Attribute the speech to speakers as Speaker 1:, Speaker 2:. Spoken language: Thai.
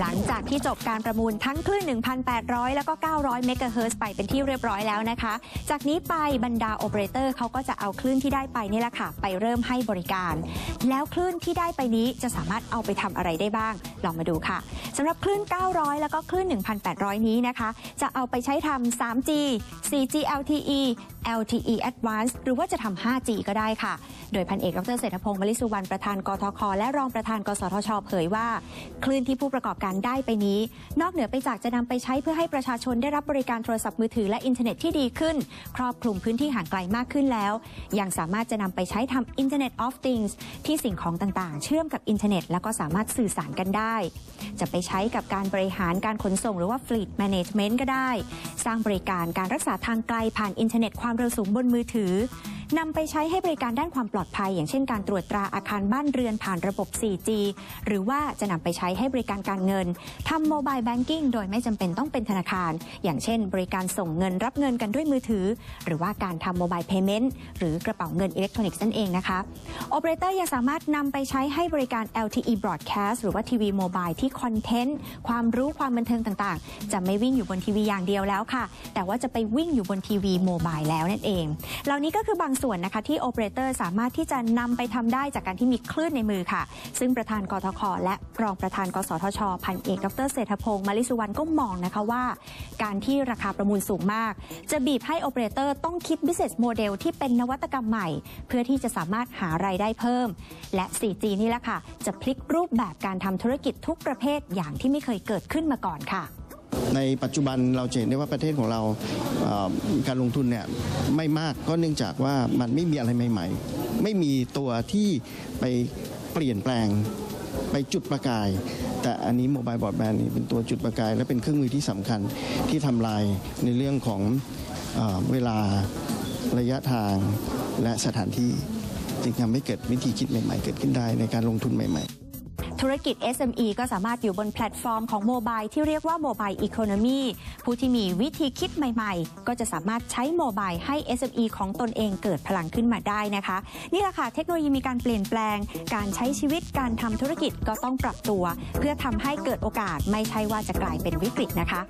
Speaker 1: หลังจากที่จบการประมูลทั้งคลื่น 1,800 แล้วก็ 900 เมกะเฮิรตซ์ไปเป็นที่เรียบร้อยแล้วนะคะ จากนี้ไปบรรดาโอเปอเรเตอร์เขาก็จะเอาคลื่นที่ได้ไปนี่แหละค่ะ ไปเริ่มให้บริการ แล้วคลื่นที่ได้ไปนี้จะสามารถเอาไปทำอะไรได้บ้าง ลองมาดูค่ะสำหรับคลื่น 900 แล้วก็คลื่น 1,800 นี้นะคะ จะเอาไปใช้ทำ 3G 4G LTE LTE Advanced หรือว่าจะทำ 5G ก็ได้ค่ะ โดยพันเอกดรเศรษฐพงศ์มลิสุวรรณประธานกทค และรองประธาน กสทช เผยว่า คลื่นที่ผู้ประกอบการได้ไปนี้ นอกเหนือไปจากจะนำไปใช้เพื่อให้ประชาชนได้รับบริการโทรศัพท์มือถือและอินเทอร์เน็ตที่ดีขึ้น ครอบคลุมพื้นที่ห่างไกลมากขึ้นแล้ว ยังสามารถจะนำไปใช้ทำ Internet of Things ที่สิ่งของต่างๆ เชื่อมกับอินเทอร์เน็ต แล้วก็สามารถสื่อสารกันได้ จะไปใช้กับการบริหารการขนส่งหรือว่า Fleet Management ก็ได้ สร้างบริการการรักษาทางไกลผ่านอินเทอร์เน็ตความเร็วสูงบนมือถือ นำไปใช้ให้บริการด้านความปลอดภัย อย่างเช่นการตรวจตราอาคารบ้านเรือนผ่านระบบ 4G หรือว่าจะนำไปใช้ให้บริการการเงินทำโมบายแบงกิ้งโดยไม่จำเป็นต้องเป็นธนาคาร อย่างเช่น บริการส่งเงินรับเงินกันด้วยมือถือ หรือว่าการทำโมบายเพย์เมนต์หรือกระเป๋าเงินอิเล็กทรอนิกส์นั่นเองนะคะโอเปอเรเตอร์ยังสามารถนำไปใช้ให้บริการ LTE broadcast หรือว่าทีวีโมบายที่คอนเทนต์ความรู้ความบันเทิงต่างๆ จะไม่วิ่งอยู่บนทีวีอย่างเดียวแล้วค่ะ แต่ว่าจะไปวิ่งอยู่บนทีวีโมบายแล้วนั่นเอง เหล่านี้ก็คือบางส่วนนะคะที่โอเปอเรเตอร์สามารถที่จะนำไปทำได้จากการที่มีคลื่นในมือค่ะ ซึ่งประธานกทคและรองประธาน กสทช พันเอกดรเศรษฐพงศ์มาลิสุวรรณก็มองนะคะว่า การที่ราคาประมูลสูงมาก จะบีบให้โอเปอเรเตอร์ต้องคิด business model ที่เป็นนวัตกรรมใหม่ เพื่อที่จะสามารถหารายได้เพิ่ม และ 4G นี่แหละค่ะ จะพลิกรูปแบบการทำธุรกิจทุกประเภทอย่างที่ไม่เคยเกิดขึ้นมาก่อนค่ะ
Speaker 2: ในปัจจุบันเราจะเห็นได้ว่าประเทศของเราการลงทุนเนี่ยไม่มากก็เนื่องจากว่ามันไม่มีอะไรใหม่ ๆ ไม่มีตัวที่ไปเปลี่ยนแปลงไปจุดประกาย แต่อันนี้โมบายบอร์ดแบนด์นี่เป็นตัวจุดประกาย และเป็นเครื่องมือที่สำคัญที่ทำลายในเรื่องของเอเวลาระยะทางและสถานที่จึงทำให้เกิดวิธีคิดใหม่ ๆ เกิดขึ้นได้ในการลงทุนใหม่ ๆ
Speaker 1: ธุรกิจ SME ก็สามารถอยู่บนแพลตฟอร์มของโมบายที่เรียกว่าโมบายอีโคโนมีผู้ที่มีวิธีคิดใหม่ๆ ก็จะสามารถใช้โมบายให้ SME ของตนเองเกิดพลังขึ้นมาได้นะคะ นี่แหละค่ะ เทคโนโลยีมีการเปลี่ยนแปลง การใช้ชีวิตการทำธุรกิจก็ต้องปรับตัว เพื่อทำให้เกิดโอกาสไม่ใช่ว่าจะกลายเป็นวิกฤตนะคะ